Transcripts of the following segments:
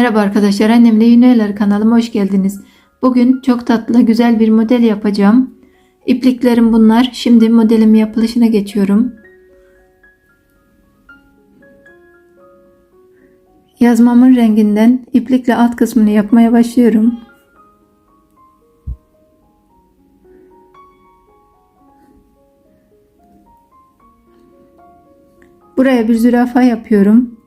Merhaba arkadaşlar annemle Yüneyler kanalıma hoş geldiniz. Bugün çok tatlı güzel bir model yapacağım. İpliklerim bunlar. Şimdi modelimi yapılışına geçiyorum. Yazmamın renginden iplikle alt kısmını yapmaya başlıyorum. Buraya bir zürafa yapıyorum.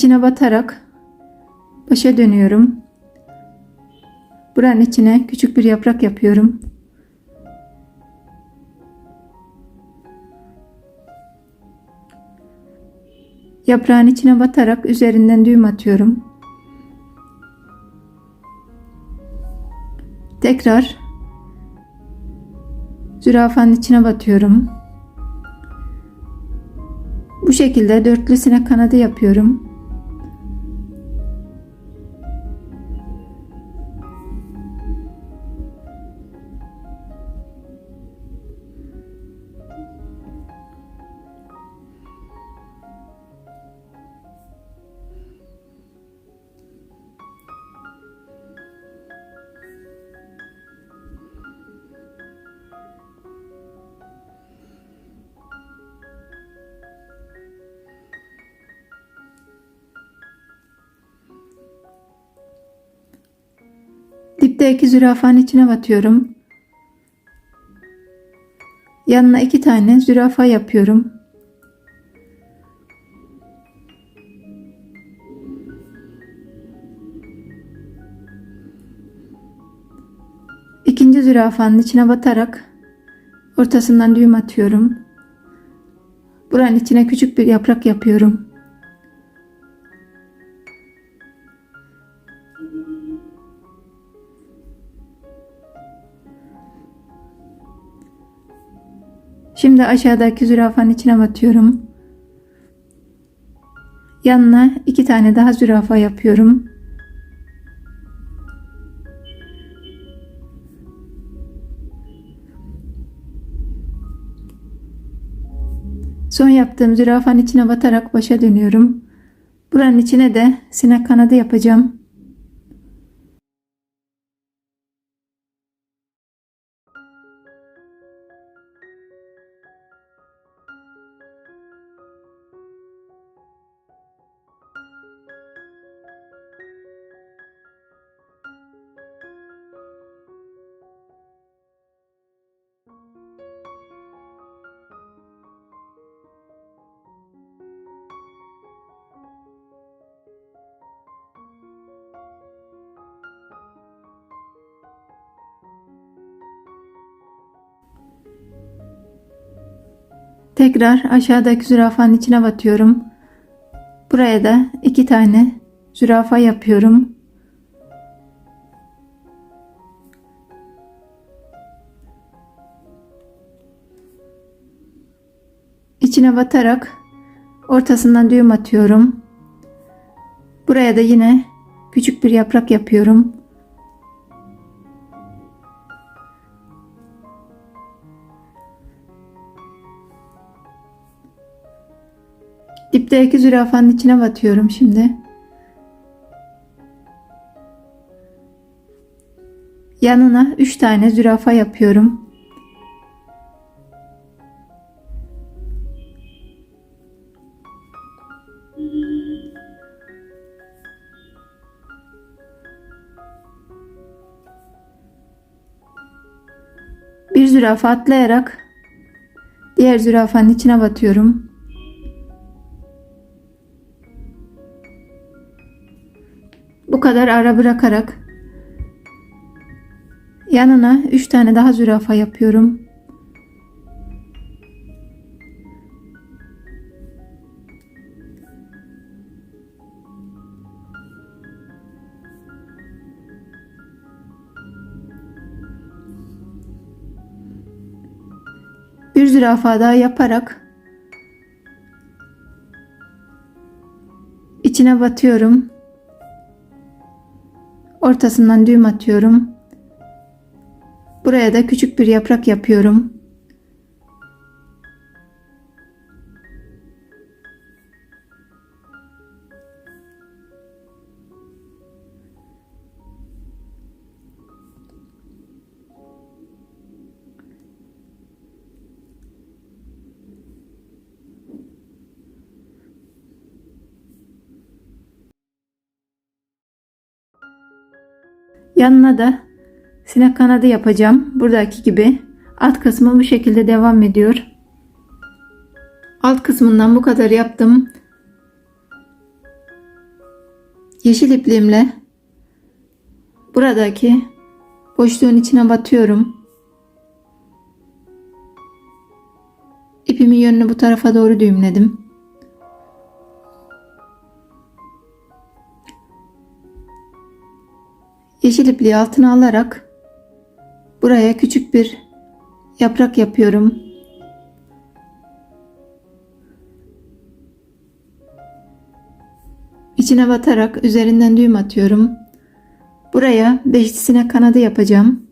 İçine batarak başa dönüyorum. Buranın içine küçük bir yaprak yapıyorum. Yaprağın içine batarak üzerinden düğüm atıyorum. Tekrar zürafanın içine batıyorum. Bu şekilde dörtlü sinek kanadı yapıyorum. Dipteki zürafanın içine batıyorum. Yanına iki tane zürafa yapıyorum. İkinci zürafanın içine batarak ortasından düğüm atıyorum. Buranın içine küçük bir yaprak yapıyorum. Şimdi aşağıdaki zürafanın içine batıyorum. Yanına iki tane daha zürafa yapıyorum. Son yaptığım zürafanın içine batarak başa dönüyorum. Buranın içine de sinek kanadı yapacağım. Tekrar aşağıdaki zürafanın içine batıyorum. Buraya da iki tane zürafa yapıyorum. İçine batarak ortasından düğüm atıyorum. Buraya da yine küçük bir yaprak yapıyorum. Dipteki zürafanın içine batıyorum şimdi. Yanına 3 tane zürafa yapıyorum. Bir zürafa atlayarak diğer zürafanın içine batıyorum. Bu kadar ara bırakarak yanına 3 tane daha zürafa yapıyorum. Bir zürafa daha yaparak içine batıyorum. Ortasından düğüm atıyorum. Buraya da küçük bir yaprak yapıyorum. Yanına da sinek kanadı yapacağım. Buradaki gibi. Alt kısmı bu şekilde devam ediyor. Alt kısmından bu kadar yaptım. Yeşil ipliğimle buradaki boşluğun içine batıyorum. İpimin yönünü bu tarafa doğru düğümledim. Yeşil ipliği altına alarak buraya küçük bir yaprak yapıyorum. İçine batarak üzerinden düğüm atıyorum. Buraya beşlisine kanadı yapacağım.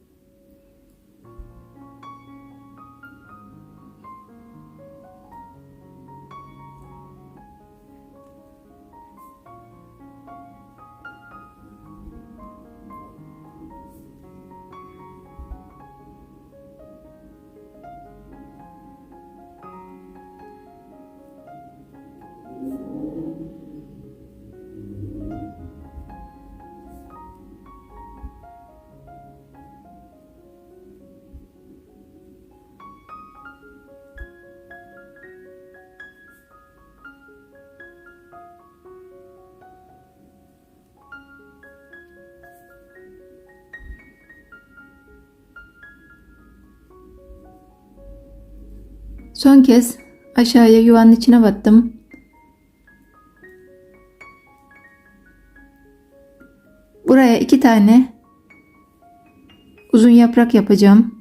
Son kez aşağıya yuvanın içine battım. Buraya iki tane uzun yaprak yapacağım.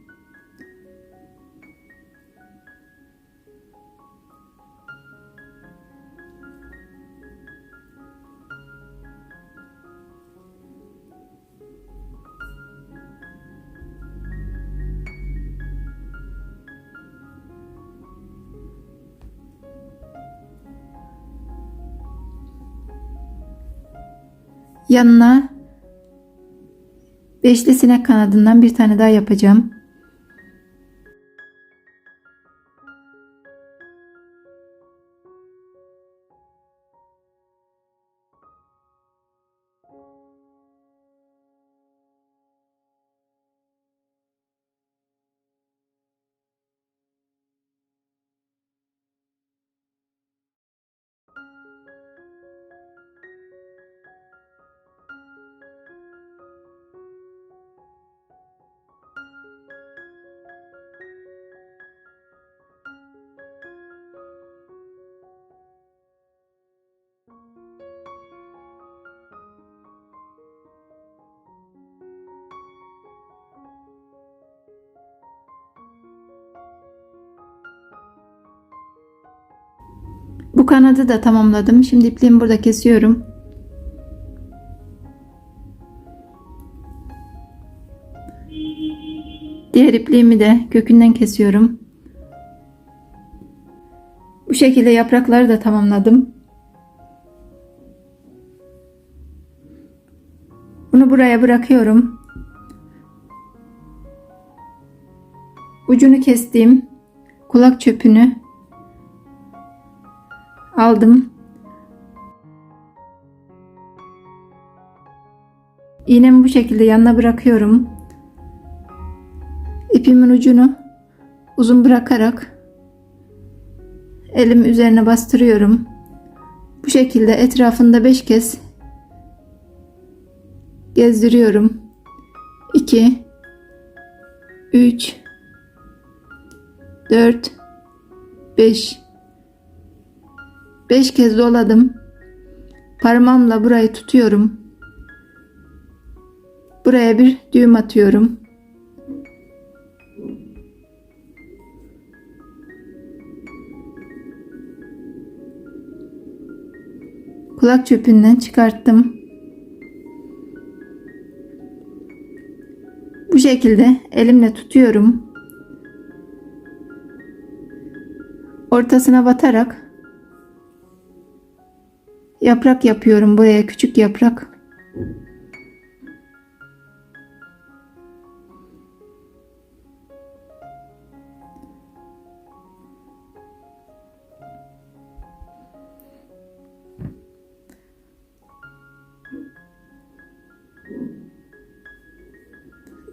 Yanına beşli sinek kanadından bir tane daha yapacağım. Kanadı da tamamladım. Şimdi ipliğimi burada kesiyorum. Diğer ipliğimi de kökünden kesiyorum. Bu şekilde yaprakları da tamamladım. Bunu buraya bırakıyorum. Ucunu kestiğim kulak çöpünü aldım. İğnemi bu şekilde yanına bırakıyorum. İpimin ucunu uzun bırakarak elim üzerine bastırıyorum. Bu şekilde etrafında 5 kez gezdiriyorum. 2 3 4 5 5 kez doladım. Parmağımla burayı tutuyorum. Buraya bir düğüm atıyorum. Kulak çöpünden çıkarttım. Bu şekilde elimle tutuyorum. Ortasına batarak yaprak yapıyorum buraya küçük yaprak.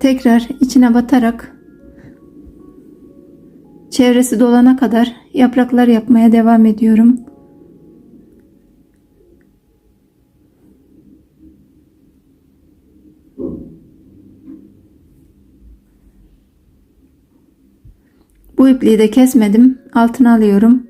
tekrar içine batarak çevresi dolana kadar yapraklar yapmaya devam ediyorum. Bu ipliği de kesmedim. Altına alıyorum.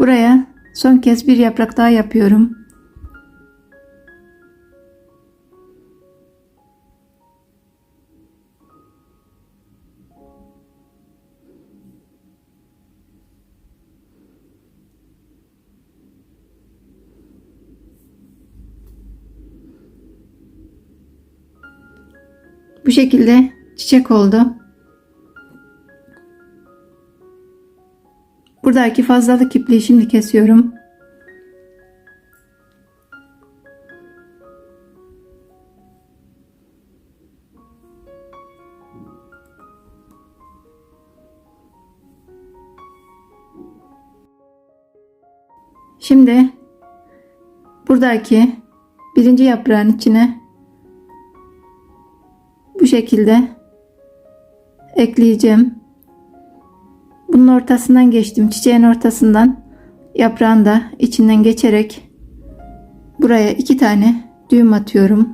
Buraya son kez bir yaprak daha yapıyorum. Bu şekilde çiçek oldu. Buradaki fazlalık ipliği şimdi kesiyorum. Şimdi buradaki birinci yaprağın içine bu şekilde ekleyeceğim. Bunun ortasından geçtim. Çiçeğin ortasından yaprağın da içinden geçerek buraya iki tane düğüm atıyorum.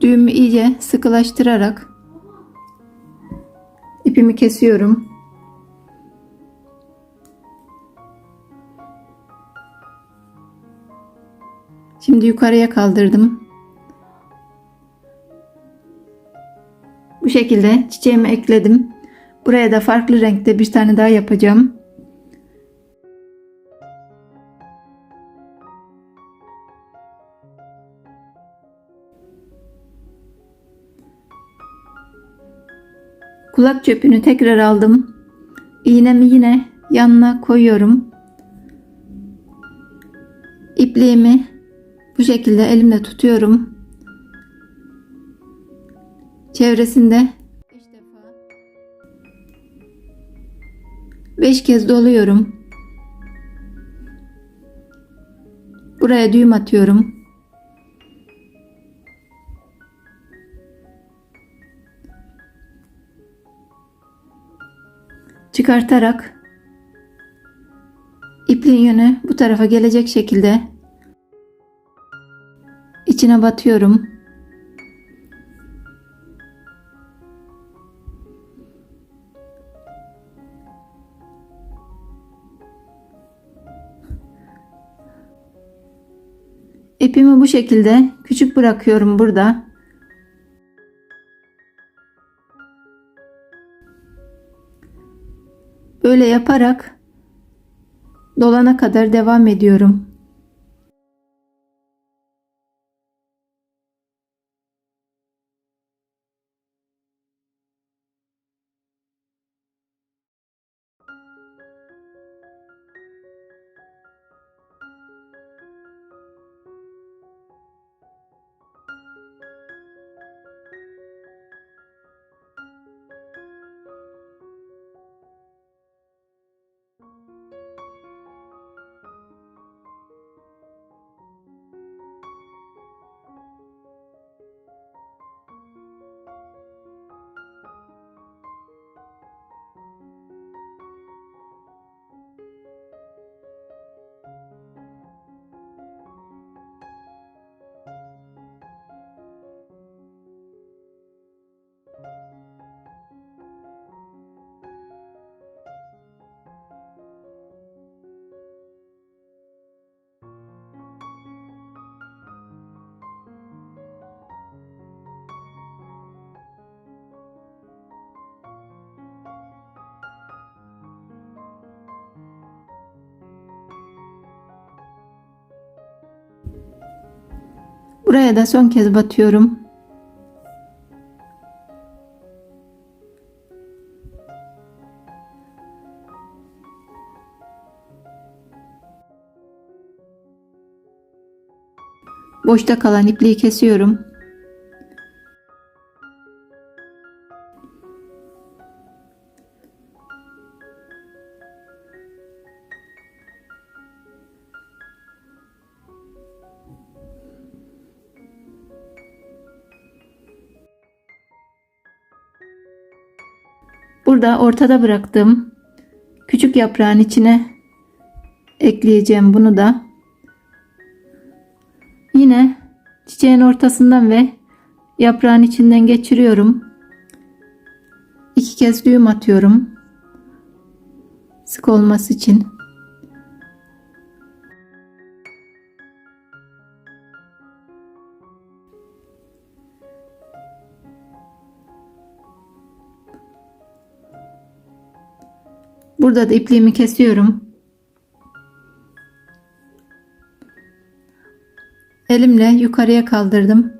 Düğümü iyice sıkılaştırarak ipimi kesiyorum. Şimdi yukarıya kaldırdım. Bu şekilde çiçeğimi ekledim. Buraya da farklı renkte bir tane daha yapacağım. Kulak çöpünü tekrar aldım. İğnemi yine yanına koyuyorum. İpliğimi bu şekilde elimle tutuyorum. Çevresinde 5 defa 5 kez doluyorum. Buraya düğüm atıyorum. Çıkartarak ipliğin yönü bu tarafa gelecek şekilde içine batıyorum. İpimi bu şekilde küçük bırakıyorum burada. Böyle yaparak dolana kadar devam ediyorum. Buraya da son kez batıyorum. Boşta kalan ipliği kesiyorum. Burada ortada bıraktığım küçük yaprağın içine ekleyeceğim bunu da. Yine çiçeğin ortasından ve yaprağın içinden geçiriyorum. İki kez düğüm atıyorum. Sık olması için. Burada da ipliğimi kesiyorum. Elimle yukarıya kaldırdım.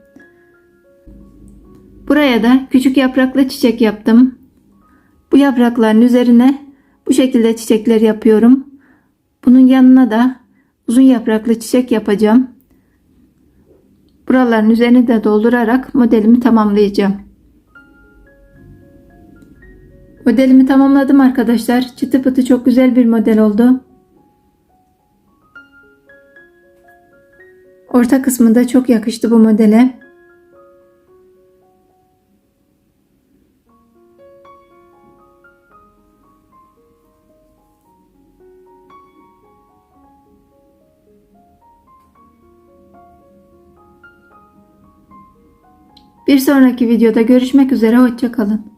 Buraya da küçük yapraklı çiçek yaptım. Bu yaprakların üzerine bu şekilde çiçekler yapıyorum. Bunun yanına da uzun yapraklı çiçek yapacağım. Buraların üzerini de doldurarak modelimi tamamlayacağım. Modelimi tamamladım arkadaşlar. Çıtı pıtı çok güzel bir model oldu. Orta kısmında çok yakıştı bu modele. Bir sonraki videoda görüşmek üzere. Hoşçakalın.